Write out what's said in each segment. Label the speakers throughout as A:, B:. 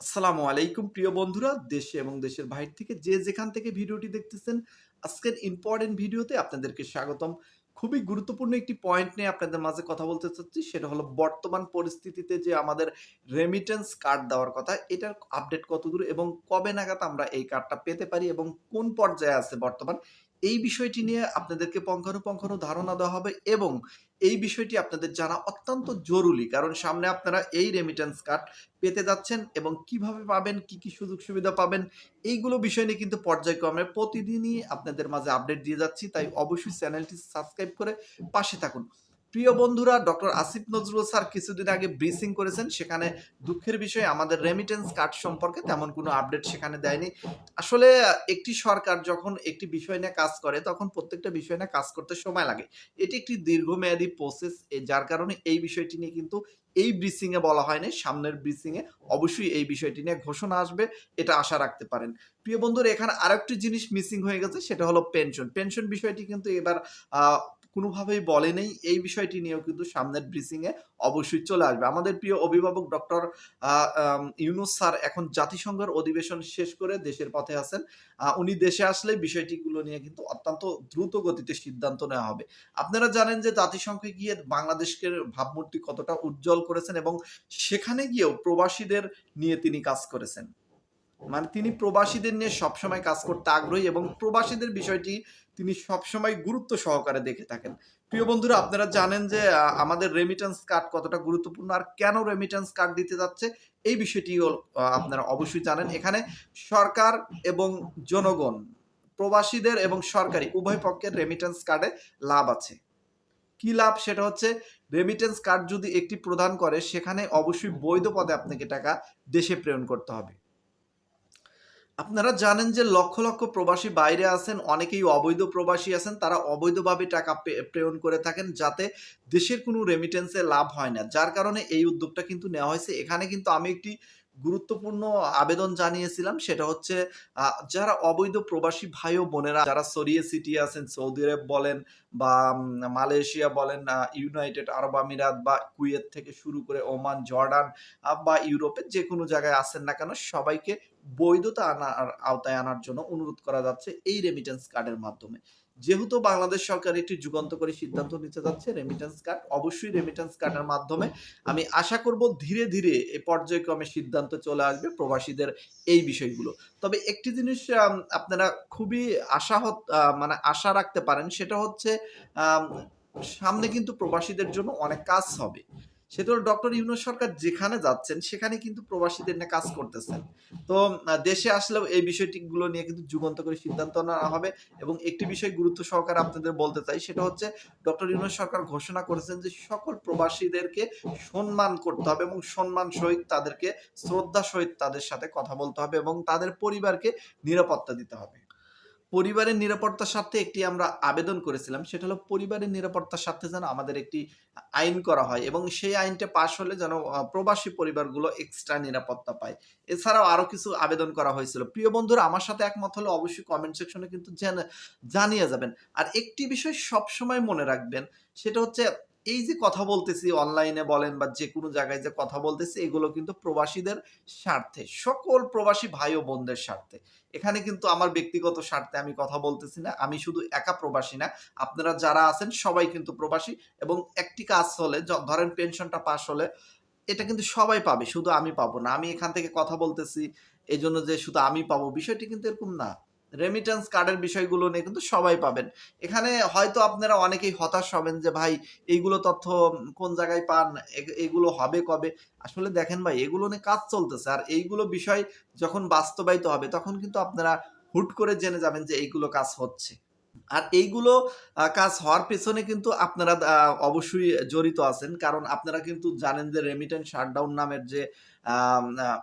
A: আসসালামু আলাইকুম, প্রিয় বন্ধুরা, দেশে এবং দেশের বাইরে থেকে যে যেখান থেকে ভিডিওটি দেখতেছেন, আজকের ইম্পর্টেন্ট ভিডিওতে আপনাদেরকে স্বাগতম। খুবই গুরুত্বপূর্ণ একটি পয়েন্ট নিয়ে আপনাদের মাঝে কথা বলতে চাচ্ছি, সেটা হলো বর্তমান পরিস্থিতিতে যে আমাদের রেমিটেন্স কার্ড দেওয়ার কথা, এটার আপডেট কত দূর এবং কবে নাগাদ আমরা এই কার্ডটা পেতে পারি এবং কোন পর্যায়ে আছে বর্তমান এই বিষয়টি নিয়ে আপনাদেরকে পঙ্খানুপঙ্খানু ধারণা দেওয়া হবে এবং এই বিষয়টি আপনাদের জানা অত্যন্ত জরুরি, কারণ সামনে আপনারা এই রেমিটেন্স কার্ড পেতে যাচ্ছেন এবং কীভাবে পাবেন, কি কি সুযোগ সুবিধা পাবেন, এইগুলো বিষয় নিয়ে কিন্তু পর্যায়ক্রমে প্রতিদিনই আপনাদের মাঝে আপডেট দিয়ে যাচ্ছি, তাই অবশ্যই চ্যানেলটি সাবস্ক্রাইব করে পাশে থাকুন। প্রিয় বন্ধুরা, ডক্টর আসিফ নজরুল স্যার কিছুদিন আগে ব্রিফিং করেছেন। সেখানে দুঃখের বিষয়, আমাদের রেমিটেন্স কার্ড সম্পর্কে তেমন কোনো আপডেট সেখানে দেয়নি। আসলে, একটি সরকার যখন একটি বিষয় নিয়ে কাজ করে, তখন প্রত্যেকটা বিষয় নিয়ে কাজ করতে সময় লাগে। এটি একটি দীর্ঘমেয়াদী প্রসেস যার কারণে এই বিষয়টি নিয়ে কিন্তু এই ব্রিসিং এ বলা হয়নি, সামনের ব্রিসিং এ অবশ্যই এই বিষয়টি নিয়ে ঘোষণা আসবে, এটা আশা রাখতে পারেন। প্রিয় বন্ধুরা, এখানে আরেকটি জিনিস মিসিং হয়ে গেছে, সেটা হলো পেনশন পেনশন বিষয়টি কিন্তু এবার কোনোভাবেই বলে নেই। এই বিষয়টি নিয়েও কিন্তু সামনের ব্রিসিং এ অবশ্যই চলে আসবে। আমাদের প্রিয় অভিভাবক ডক্টর ইউনুস স্যার এখন জাতিসংঘের অধিবেশন শেষ করে দেশের পথে আছেন। উনি দেশে আসলে বিষয়টিগুলো নিয়ে কিন্তু অত্যন্ত দ্রুত গতিতে সিদ্ধান্ত নেওয়া হবে। আপনারা জানেন যে জাতিসংঘে গিয়ে বাংলাদেশকে ভাবমূর্তি কতটা উজ্জ্বল করেছেন এবং সেখানে গিয়েও প্রবাসীদের নিয়ে তিনি কাজ করেছেন। মানে তিনি প্রবাসীদের নিয়ে সবসময় কাজ করতে আগ্রহী এবং প্রবাসীদের বিষয়টি তিনি সবসময় গুরুত্ব সহকারে দেখে থাকেন। প্রিয় বন্ধুরা, আপনারা জানেন যে আমাদের রেমিটেন্স কার্ড কতটা গুরুত্বপূর্ণ আর কেন রেমিটেন্স কার্ড দিতে যাচ্ছে, এই বিষয়টি আপনারা অবশ্যই জানেন। এখানে সরকার এবং জনগণ, প্রবাসীদের এবং সরকারি উভয় পক্ষের রেমিটেন্স কার্ডে লাভ আছে। কি লাভ? সেটা হচ্ছে রেমিটেন্স কার্ড যদি একটি প্রদান করে, সেখানে অবশ্যই বৈধ পদে আপনাকে টাকা দেশে প্রেরণ করতে হবে। আপনারা জানেন যে লক্ষ লক্ষ প্রবাসী বাইরে আছেন, অনেকেই অবৈধ প্রবাসী আছেন, তারা অবৈধভাবে টাকা প্রেরণ করে থাকেন যাতে দেশের কোনো রেমিটেন্সে লাভ হয় না। যার কারণে এই উদ্যোগটা কিন্তু নেওয়া হয়েছে। এখানে কিন্তু আমি একটি গুরুত্বপূর্ণ আবেদন জানিয়েছিলাম, সেটা হচ্ছে যারা অবৈধ প্রবাসী ভাই ও বোনেরা, যারা সরিয়ে সিটিয়ে আছেন, সৌদি আরব বলেন বা মালয়েশিয়া বলেন ইউনাইটেড আরব আমিরাত বা কুয়েত থেকে শুরু করে ওমান, জর্ডান বা ইউরোপের যে কোনো জায়গায় আছেন না কেন, সবাইকে বৈধতা আনার, আওতায় আনার জন্য অনুরোধ করা যাচ্ছে এই রেমিটেন্স কার্ডের মাধ্যমে। যেহেতু বাংলাদেশ সরকার একটি যুগান্তকারী সিদ্ধান্ত নিতে যাচ্ছে রেমিটেন্স কার্ড অবশ্যই রেমিটেন্স কার্ডের মাধ্যমে আমি আশা করব ধীরে ধীরে এই পর্যায়ক্রমে সিদ্ধান্ত চলে আসবে প্রবাসীদের এই বিষয়গুলো। তবে একটি জিনিস আপনারা খুবই আহ, মানে আশা রাখতে পারেন সেটা হচ্ছে সামনে কিন্তু প্রবাসীদের জন্য অনেক কাজ হবে। সেটা হলো ডক্টর ইউনুস সরকার যেখানে যাচ্ছেন, সেখানে কিন্তু প্রবাসীদের নিয়ে কাজ করতেছেন। তো দেশে আসলেও এই বিষয়টিগুলো নিয়ে কিন্তু যুগান্ত করে সিদ্ধান্ত নেওয়া হবে এবং একটি বিষয় গুরুত্ব সহকারে আপনাদের বলতে চাই, সেটা হচ্ছে ডক্টর ইউনুস সরকার ঘোষণা করেছেন যে সকল প্রবাসীদেরকে সম্মান করতে হবে এবং সম্মান সহিত তাদেরকে শ্রদ্ধা সহিত তাদের সাথে কথা বলতে হবে এবং তাদের পরিবারকে নিরাপত্তা দিতে হবে। পরিবারের নিরাপত্তার স্বার্থে একটি আমরা আবেদন করেছিলাম। সেটা হলো পরিবারের নিরাপত্তার স্বার্থে যেন আমাদের একটি আইন করা হয় এবং সেই আইনটা পাশ হলে যেন প্রবাসী পরিবারগুলো এক্সট্রা নিরাপত্তা পায়। এছাড়াও আরও কিছু আবেদন করা হয়েছিল। প্রিয় বন্ধুরা, আমার সাথে একমত হলে অবশ্যই কমেন্ট সেকশনে কিন্তু জানিয়ে যাবেন। আর একটি বিষয় সবসময় মনে রাখবেন, সেটা হচ্ছে এই যে কথা বলতেছি অনলাইনে বলেন বা যে কোনো জায়গায় যে কথা বলতেছি, এগুলো কিন্তু প্রবাসীদের স্বার্থে, সকল প্রবাসী ভাই ও বোনদের স্বার্থে। এখানে কিন্তু আমার ব্যক্তিগত স্বার্থে আমি কথা বলতেছি না, আমি শুধু একা প্রবাসী না, আপনারা যারা আছেন সবাই কিন্তু প্রবাসী এবং একটি কাজ হলে ধরেন পেনশনটা পাস হলে, এটা কিন্তু সবাই পাবে, শুধু আমি পাবো না। আমি এখান থেকে কথা বলতেছি এই জন্য যে শুধু আমি পাবো, বিষয়টি কিন্তু এরকম না। রেমিটেন্স কার্ডের বিষয়গুলো নিয়ে কিন্তু সবাই পাবেন। এখানে হয়তো আপনারা অনেকেই হতাশ হবেন যে, ভাই, এইগুলো তথ্য কোন জায়গায় পান? এগুলো হবে কবে? আসলে দেখেন ভাই, এগুলো নিয়ে কাজ চলতেছে। আর এইগুলো বিষয় যখন বাস্তবায়িত হবে, তখন কিন্তু আপনারা হুট করে জেনে যাবেন যে, এইগুলো কাজ হচ্ছে। আর এইগুলো কাজ হওয়ার পেছনে কিন্তু আপনারা অবশ্যই জড়িত আছেন। কারণ আপনারা কিন্তু জানেন যে রেমিটেন্স শাটডাউন নামের যে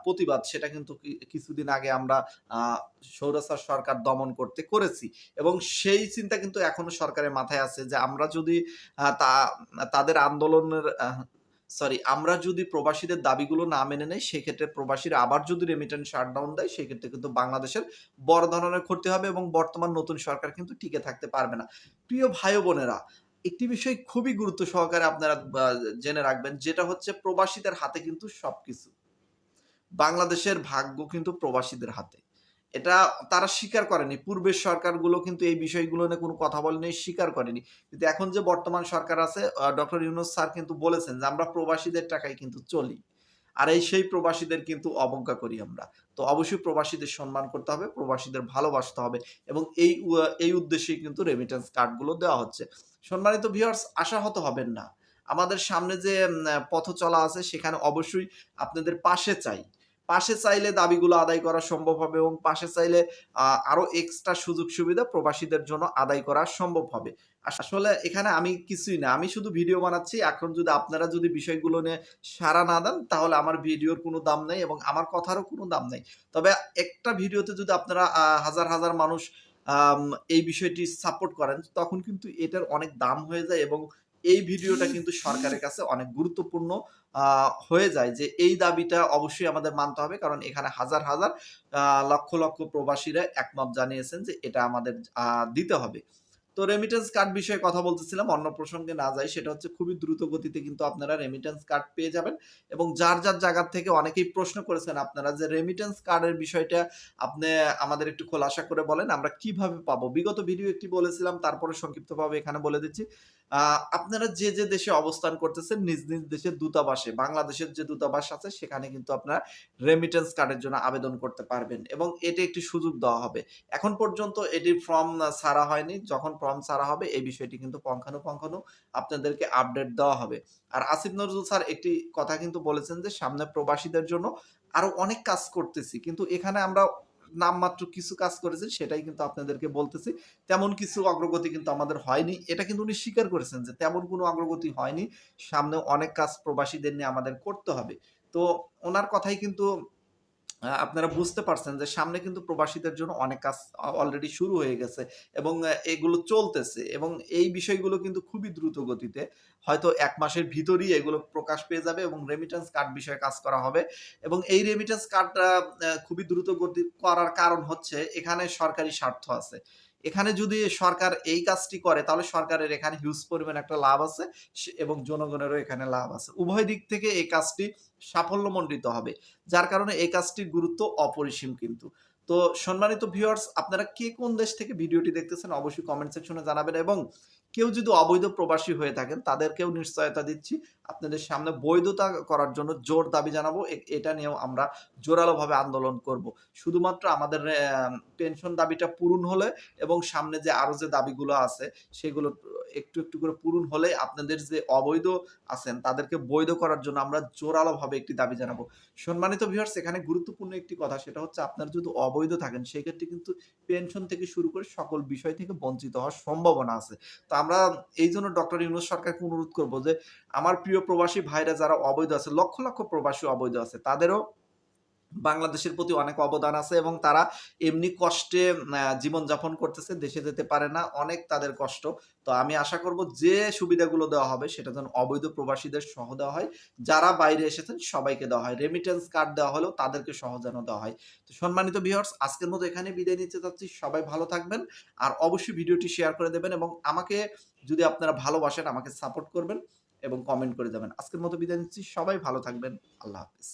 A: প্রতিবাদ, সেটা কিন্তু কিছুদিন আগে আমরা সৌরাচার সরকার দমন করতে করেছি। এবং সেই চিন্তা কিন্তু এখনও সরকারের মাথায় আছে যে আমরা যদি তা, তাদের আন্দোলনের সরি আমরা যদি প্রবাসীদের দাবিগুলো না মেনে নেই, সেক্ষেত্রে প্রবাসীরা আবার যদি রেমিটেন্স শাটডাউন দেয়, সেক্ষেত্রে কিন্তু বাংলাদেশের বড় ধরনের ক্ষতি হবে এবং বর্তমান নতুন সরকার কিন্তু টিকে থাকতে পারবে না প্রিয় ভাই বোনেরা, একটি বিষয় খুবই গুরুত্ব সহকারে আপনারা জেনে রাখবেন, যেটা হচ্ছে প্রবাসীদের হাতে কিন্তু সবকিছু বাংলাদেশের ভাগ্য কিন্তু প্রবাসীদের হাতে। এটা তারা স্বীকার করেনি। পূর্বের সরকারগুলো কিন্তু এই বিষয়গুলো নিয়ে কোনো কথা বলেনি, স্বীকার করেনি। কিন্তু এখন যে বর্তমান সরকার আছে ডক্টর ইউনুস স্যার কিন্তু বলেছেন যে, "আমরা প্রবাসীদের টাকায় কিন্তু চলি।" আর এই সেই প্রবাসীদের কিন্তু অবজ্ঞা করি আমরা। তো অবশ্যই প্রবাসীদের সম্মান করতে হবে, প্রবাসীদের ভালোবাসতে হবে এবং এই এই উদ্দেশ্যে কিন্তু রেমিটেন্স কার্ডগুলো দেওয়া হচ্ছে। সম্মানিত ভিউয়ার্স আশাহত হবেন না। আমাদের সামনে যে পথ চলা আছে সেখানে অবশ্যই আপনাদের পাশে চাই। পাশে চাইলে দাবিগুলো আদায় করা সম্ভব হবে এবং পাশে চাইলে আ আরও এক্সট্রা সুযোগ সুবিধা প্রবাসীদের জন্য আদায় করা সম্ভব হবে। আসলে এখানে আমি কিছুই না। আমি শুধু ভিডিও বানাচ্ছি। এখন যদি আপনারা যদি বিষয়গুলো নিয়ে সাড়া না দেন তাহলে আমার ভিডিওর কোনো দাম নেই এবং আমার কথারও কোনো দাম নেই তবে একটা ভিডিওতে যদি আপনারা হাজার, হাজার মানুষ এই বিষয়টি সাপোর্ট করেন তখন কিন্তু এটার অনেক দাম হয়ে যায় এবং এই ভিডিওটা কিন্তু সরকারের কাছে অনেক গুরুত্বপূর্ণ হয়ে যায় যে এই দাবিটা অবশ্যই আমাদের মানতে হবে। কারণ এখানে হাজার, হাজার লক্ষ, লক্ষ প্রবাসীরা একমত জানিয়েছেন যে এটা আমাদের দিতে হবে। তো রেমিট্যান্স কার্ড বিষয়ে কথা বলতেছিলাম। অন্য প্রসঙ্গে না যাই। সেটা হচ্ছে খুবই দ্রুত গতিতে কিন্তু আপনারা রেমিট্যান্স কার্ড পেয়ে যাবেন এবং যার, যার জায়গা থেকে অনেকেই প্রশ্ন করেছেন আপনারা যে রেমিট্যান্স কার্ডের বিষয়টা আপনি আমাদের একটু খোলাসা করে বলেন আমরা কীভাবে পাবো? বিগত ভিডিও একটি বলেছিলাম তারপরে সংক্ষিপ্তভাবে এখানে বলে দিচ্ছি। আপনারা যে, যে দেশে অবস্থান করতেছেন নিজ, নিজ দেশের দূতাবাসে বাংলাদেশের যে দূতাবাস আছে সেখানে কিন্তু আপনারা রেমিটেন্স কার্ডের জন্য আবেদন করতে পারবেন এবং এটি একটি সুযোগ দেওয়া হবে। এখন পর্যন্ত এটির ফর্ম ছাড়া হয়নি। যখন ফর্ম ছাড়া হবে, এই বিষয়টি কিন্তু পুঙ্খানুপুঙ্খানু আপনাদেরকে আপডেট দেওয়া হবে। আর আসিফ নজরুল স্যার একটি কথা কিন্তু বলেছেন যে, সামনে প্রবাসীদের জন্য আরও অনেক কাজ করতেছি। কিন্তু এখানে আমরা নামমাত্র কিছু কাজ করেছি সেটাই কিন্তু আপনাদেরকে বলতেছি। তেমন কিছু অগ্রগতি কিন্তু আমাদের হয়নি। এটা কিন্তু উনি স্বীকার করেছেন যে, তেমন কোনো অগ্রগতি হয়নি। সামনে অনেক কাজ প্রবাসীদের নিয়ে আমাদের করতে হবে। তো ওনার কথাই কিন্তু আপনারা বুঝতে পারছেন যে সামনে কিন্তু প্রবাসীদের জন্য অনেক কাজ অলরেডি শুরু হয়ে গেছে এবং এগুলো চলতেছে এবং এই বিষয়গুলো কিন্তু খুবই দ্রুত গতিতে হয়তো এক মাসের ভিতরেই এগুলো প্রকাশ পেয়ে যাবে এবং রেমিটেন্স কার্ড বিষয়ে কাজ করা হবে এবং এই রেমিটেন্স কার্ডটা খুবই দ্রুত গতি করার কারণ হচ্ছে এখানে সরকারি স্বার্থ আছে। এখানে যদি সরকার এই কাজটি করে, তাহলে সরকারের এখানে হিউজ পরিমাণ একটা লাভ আছে এবং জনগণেরও এখানে লাভ আছে। উভয় দিক থেকে এই কাজটি সাফল্যমণ্ডিত হবে। যার কারণে এই কাজটির গুরুত্ব অপরিসীম কিন্তু। তো সম্মানিত ভিউয়ার্স আপনারা কে কোন দেশ থেকে ভিডিওটি দেখতেছেন অবশ্যই কমেন্ট সেকশনে জানাবেন এবং কেউ যদি অবৈধ প্রবাসী হয়ে থাকেন, তাদেরকেও নিশ্চয়তা দিচ্ছি আপনাদের সামনে বৈধতা করার জন্য জোর দাবি জানাব। এটা নিয়েও আমরা জোরালোভাবে আন্দোলন করব। শুধুমাত্র আমাদের পেনশন দাবিটা পূরণ হলে এবং সামনে যে আরও যে দাবিগুলো আছে, সেগুলো একটু, একটু করে পূরণ হলে আপনাদের যে অবৈধ আছেন তাদেরকে বৈধ করার জন্য আমরা জোরালোভাবে একটি দাবি জানাব। সম্মানিত ভিউয়ার্স এখানে গুরুত্বপূর্ণ একটি কথা সেটা হচ্ছে আপনারা যদি অবৈধ থাকেন সেক্ষেত্রে কিন্তু পেনশন থেকে শুরু করে সকল বিষয় থেকে বঞ্চিত হওয়ার সম্ভাবনা আছে। তো আমরা এই জন্য ডক্টর ইউনূস সরকারকে অনুরোধ করব যে আমার প্রিয় প্রবাসী ভাইরা যারা অবৈধ আছে লক্ষ, লক্ষ প্রবাসী অবৈধ আছে তাদেরও বাংলাদেশের প্রতি অনেক অবদান আছে এবং তারা এমনি কষ্টে জীবনযাপন করতেছে। দেশে যেতে পারে না। অনেক তাদের কষ্ট। তো আমি আশা করব যে সুবিধাগুলো দেওয়া হবে সেটা যেন অবৈধ প্রবাসীদের সহ দেওয়া হয়। যারা বাইরে এসেছেন সবাইকে দেওয়া হয়। রেমিটেন্স কার্ড দেওয়া হলেও তাদেরকে সহ যেন দেওয়া হয়। তো সম্মানিত ভিউয়ার্স আজকের মতো এখানেই বিদায় নিতে চাচ্ছি। সবাই ভালো থাকবেন। আর অবশ্যই ভিডিওটি শেয়ার করে দেবেন এবং আমাকে যদি আপনারা ভালোবাসেন আমাকে সাপোর্ট করবেন এবং কমেন্ট করে যাবেন। আজকের মতো বিদায় নিচ্ছি। সবাই ভালো থাকবেন। আল্লাহ হাফেজ।